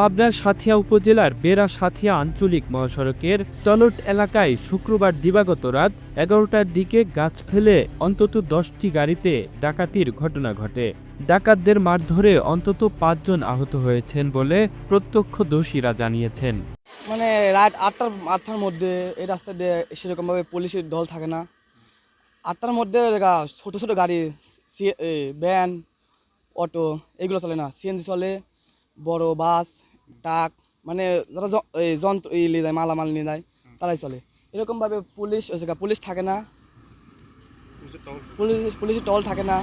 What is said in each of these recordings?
পাবনার সাথিয়া উপজেলার বেড়া সাথিয়া আঞ্চলিক মহাসড়কের তলট এলাকায় শুক্রবার দিবাগত রাত এগারোটার দিকে গাছ ফেলে অন্তত দশটি গাড়িতে ডাকাতির ঘটনা ঘটে। ডাকাতদের মারধরে অন্তত পাঁচজন আহত হয়েছেন বলে প্রত্যক্ষদর্শীরা জানিয়েছেন। মানে রাত আটটার আটটার মধ্যে এই রাস্তা দিয়ে সেরকমভাবে পুলিশের দল থাকে না। আটটার মধ্যে ছোটো ছোটো গাড়ি ভ্যান, অটো, এগুলো চলে না। সিএনজি চলে, বড় বাস ট্রাক মানে যারা যন্ত্র এই নিয়ে যায়, মালামাল নিয়ে যায়, তারাই চলে। এরকমভাবে পুলিশ পুলিশ থাকে না। পুলিশ, পুলিশের টল থাকে না।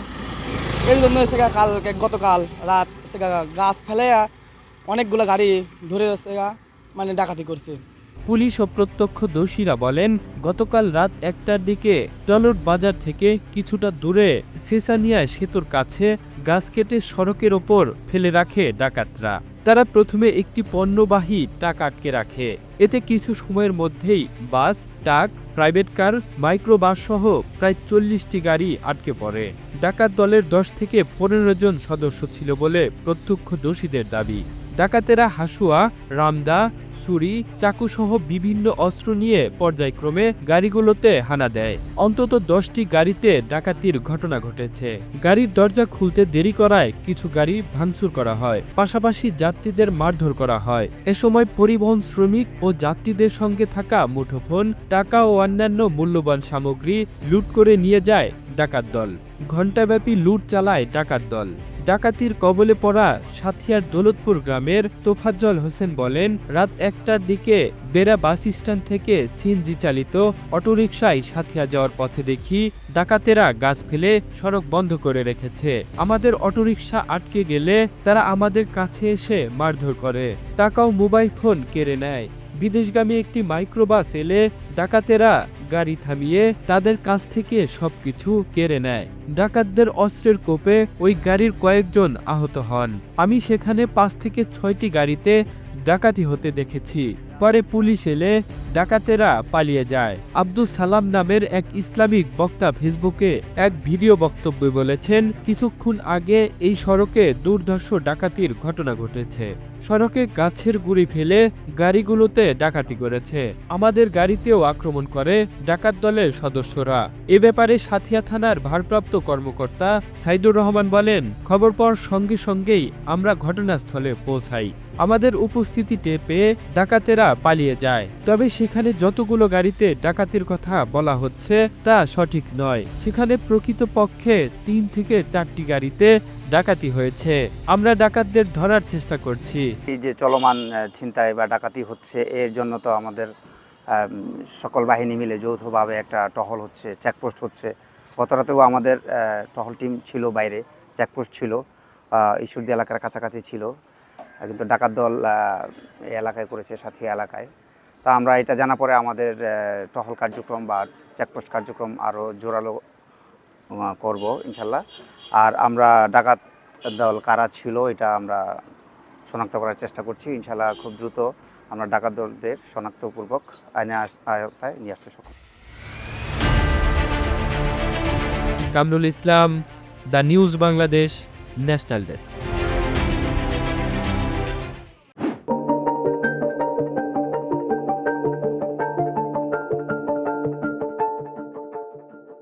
এর জন্য সেগা কাল গতকাল রাত সেগা গাছ ফেলে অনেকগুলো গাড়ি ধরে সেগা মানে ডাকাতি করছে। পুলিশ ও প্রত্যক্ষদর্শীরা বলেন, গতকাল রাত একটার দিকে টলট বাজার থেকে কিছুটা দূরে সেসানিয়া সেতুর কাছে গাছ কেটে সড়কের ওপর ফেলে রাখে ডাকাতরা। তারা প্রথমে একটি পণ্যবাহী ট্রাক আটকে রাখে। এতে কিছু সময়ের মধ্যেই bus truck private car micro bus সহ প্রায় চল্লিশটি গাড়ি আটকে পড়ে। ডাকাত দলের দশ থেকে পনেরো জন সদস্য ছিল বলে প্রত্যক্ষদর্শীদের দাবি। ডাকাতেরা হাসুয়া, রামদা ছুরি চাকুসহ বিভিন্ন অস্ত্র নিয়ে পর্যায়ক্রমে গাড়িগুলোতে হানা দেয়। অন্তত দশটি গাড়িতে ডাকাতির ঘটনা ঘটেছে। গাড়ির দরজা খুলতে দেরি করায় কিছু গাড়ি ভাঙচুর করা হয়। পাশাপাশি যাত্রীদের মারধর করা হয়। এ সময় পরিবহন শ্রমিক ও যাত্রীদের সঙ্গে থাকা মুঠোফোন, টাকা ও অন্যান্য মূল্যবান সামগ্রী লুট করে নিয়ে যায় ডাকাত দল। ঘণ্টাব্যাপী লুট চালায় ডাকাত দল। ডাকাতির কবলে পড়া সাথিয়ার দৌলতপুর গ্রামের তোফাজ্জল হোসেন বলেন, রাত একটার দিকে বেড়া বাস স্ট্যান্ড থেকে সিএনজি চালিত অটোরিকশায় সাথিয়া যাওয়ার পথে দেখি ডাকাতেরা গাছ ফেলে সড়ক বন্ধ করে রেখেছে। আমাদের অটোরিকশা আটকে গেলে তারা আমাদের কাছে এসে মারধর করে। টাকাও মোবাইল ফোন কেড়ে নেয়। বিদেশগামী একটি মাইক্রোবাস এলে ডাকাতেরা গাড়ি থামিয়ে তাদের কাছ থেকে সবকিছু কেড়ে নেয়। ডাকাতদের অস্ত্রের কোপে ওই গাড়ির কয়েকজন আহত হন। আমি সেখানে পাঁচ থেকে ছয়টি গাড়িতে ডাকাতি হতে দেখেছি। পরে পুলিশ এলে ডাকাতেরা পালিয়ে যায়। আব্দুল সালাম নামের এক ইসলামিক বক্তা ফেসবুকে এক ভিডিও বক্তব্যে বলেছেন, কিছুক্ষণ আগে এই সড়কে দুর্ধর্ষ ডাকাতির ঘটনা ঘটেছে। সড়কে গাছের গুড়ি ফেলে গাড়িগুলোতে ডাকাতি করেছে। আমাদের গাড়িতেও আক্রমণ করে ডাকাত দলের সদস্যরা। এ ব্যাপারে সাথিয়া থানার ভারপ্রাপ্ত কর্মকর্তা সাইদুর রহমান বলেন, খবর পাওয়ার সঙ্গে সঙ্গেই আমরা ঘটনাস্থলে পৌঁছাই। আমাদের উপস্থিতি টের পেয়ে ডাকাতেরা পালিয়ে যায়। তবে সেখানে যতগুলো গাড়িতে ডাকাতির কথা বলা হচ্ছে, তা সঠিক নয়। সেখানে প্রকৃতপক্ষে তিন থেকে চারটি গাড়িতে ডাকাতি হয়েছে। আমরা ডাকাতদের ধরার চেষ্টা করছি। এই যে চলমান ছিনতাই বা ডাকাতি হচ্ছে, এর জন্য তো আমাদের সকল বাহিনী মিলে যৌথভাবে একটা টহল হচ্ছে, চেকপোস্ট হচ্ছে। গত রাতেও আমাদের টহল টিম ছিল বাইরে, চেকপোস্ট ছিল ঈশ্বরদী এলাকার কাছাকাছি ছিল। কিন্তু ডাকাত দল এই এলাকায় করেছে, সাথী এলাকায়। তা আমরা এটা জানা পরে আমাদের টহল কার্যক্রম বা চেকপোস্ট কার্যক্রম আরও জোরালো করব, ইনশাল্লাহ। আর আমরা ডাকাত দল কারা ছিল, এটা আমরা শনাক্ত করার চেষ্টা করছি। ইনশাল্লাহ খুব দ্রুত আমরা ডাকাত দলদের শনাক্তপূর্বক আইনে আয়তায় নিয়ে আসতে সক্ষম। Kamrul Islam, the news Bangladesh, national desk.